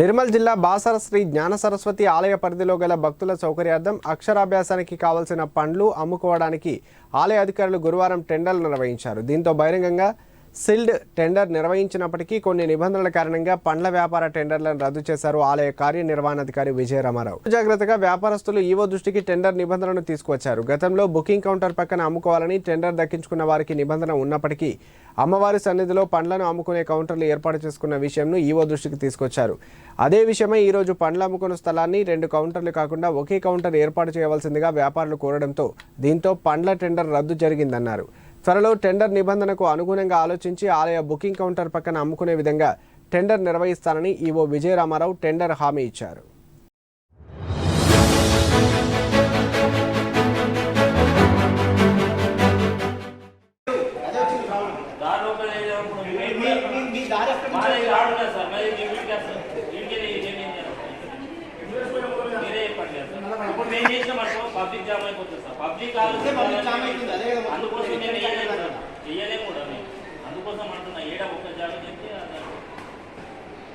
నిర్మల్ జిల్లా బాసర శ్రీ జ్ఞాన సరస్వతి ఆలయ పరిధిలో గల భక్తుల సౌకర్యార్థం అక్షరాభ్యాసానికి కావలసిన పండ్లు అమ్ముకోవడానికి ఆలయ అధికారులు గురువారం టెండర్లు నిర్వహించారు. దీంతో బహిరంగంగా సిల్డ్ టెండర్ నిర్వహించినప్పటికీ కొన్ని నిబంధనల కారణంగా పండ్ల వ్యాపార టెండర్లను రద్దు చేశారు ఆలయ కార్యనిర్వహణాధికారి విజయ రామారావు. జాగ్రత్తగా వ్యాపారస్తులు ఈవో దృష్టికి టెండర్ నిబంధనలను తీసుకువచ్చారు. గతంలో బుకింగ్ కౌంటర్ పక్కన అమ్ముకోవాలని టెండర్ దక్కించుకున్న వారికి నిబంధన ఉన్నప్పటికీ అమ్మవారి సన్నిధిలో పండ్లను అమ్ముకునే కౌంటర్లు ఏర్పాటు చేసుకున్న విషయంను ఈవో దృష్టికి తీసుకొచ్చారు. అదే విషయమై ఈరోజు పండ్లు అమ్ముకున్న స్థలాన్ని రెండు కౌంటర్లు కాకుండా ఒకే కౌంటర్ ఏర్పాటు చేయవలసిందిగా వ్యాపారులు కోరడంతో దీంతో పండ్ల టెండర్ రద్దు జరిగిందన్నారు. త్వరలో టెండర్ నిబంధనకు అనుగుణంగా ఆలోచించి ఆలయ బుకింగ్ కౌంటర్ పక్కన అమ్ముకునే విధంగా టెండర్ నిర్వహిస్తానని ఈవో విజయరామారావు టెండర్ హామీ ఇచ్చారు సార్ పబ్లిక్ జామ్ అయిపోతుంది సార్ పబ్లిక్ అందుకోసం అంటున్నా ఏడ ఒక్క జాగా